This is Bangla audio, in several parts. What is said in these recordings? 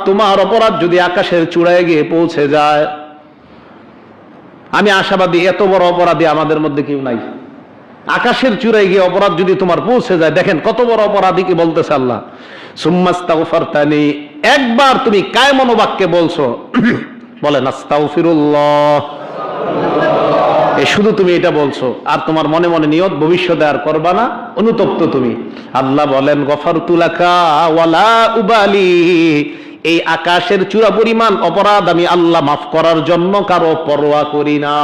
তোমার অপরাধ যদি আকাশের চূড়ায় গিয়ে পৌঁছে যায়, আমি আশাবাদী এত বড় অপরাধী আমাদের মধ্যে কেউ নাই। আকাশের চূড়ায় গিয়ে অপরাধ যদি তোমার পৌঁছে যায়, দেখেন কত বড় অপরাধী কি বলতেছে আল্লাহ। সুম্মাস্তাগফারতানি, একবার তুমি কায় মনোবাক্যে বলছো, বলেন, আস্তাগফিরুল্লাহ। এ শুধু তুমি এটা বলছো, আর তোমার মনে মনে নিয়ত ভবিষ্যতে আর করবা না, অনুতপ্ত তুমি। আল্লাহ বলেন গফার তুলাকা ওয়ালা উবালি এই আকাশের চূড়া পরিমাণ অপরাধ আমি আল্লাহ মাফ করার জন্য কারও পরোয়া করি না।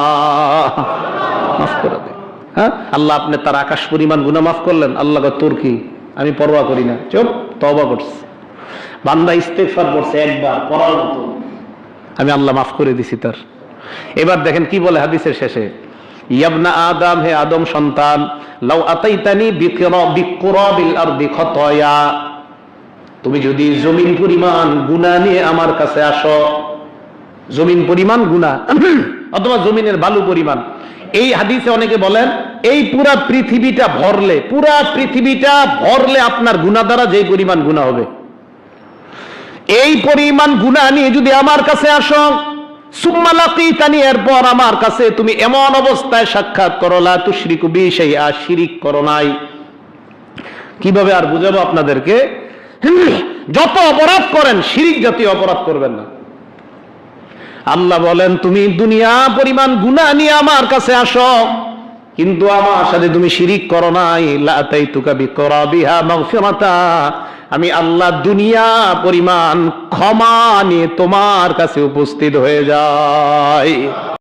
মাফ করে দে। হ্যাঁ? আল্লাহ আপনি তার আকাশ পরিমাণ গুণা মাফ করলেন। আল্লাহ তোর কি? আমি পরোয়া করি না। চুপ তবা করছে। বান্দা ইস্তেফার করছে একবার, পড়ার মতো। আমি আল্লাহ মাফ করে দিছি তার। এবার দেখেন কি বলে হাদিসের শেষে, ইয়াবনা আদম, হে আদম সন্তান, লাউ আতাইতানি বিকরা, বিকুরাবিল আরদি খতায়া। তুমি যদি জমিন পরিমাণ গুনাহ নিয়ে আমার কাছে আসো, জমিন পরিমাণ গুনাহ অথবা জমিনের বালু পরিমাণ। এই হাদিসে অনেকে বলেন, এই পুরা পৃথিবীটা ভরলে, পুরা পৃথিবীটা ভরলে আপনার গুনাহ দ্বারা যে পরিমাণ গুনাহ হবে। এই পরিমাণ গুনাহ নিয়ে যদি আমার কাছে আসো এরপর আমার কাছে তুমি এমন অবস্থায় সাক্ষাৎ করো তুশরিকু আর শিরিক করো নাই। কীভাবে আর বুঝাবো আপনাদেরকে? যত অপরাধ করেন, শিরিক জাতীয় অপরাধ করবেন না। আল্লাহ বলেন, তুমি দুনিয়া পরিমাণ গুনাহ নিয়ে আমার কাছে আসো। কিন্তু আমার সাথে তুমি শিরিক করো নাই। মাগফিরাতা। আমি আল্লাহ দুনিয়া পরিমাণ ক্ষমা নিয়ে তোমার কাছে উপস্থিত হয়ে যাই।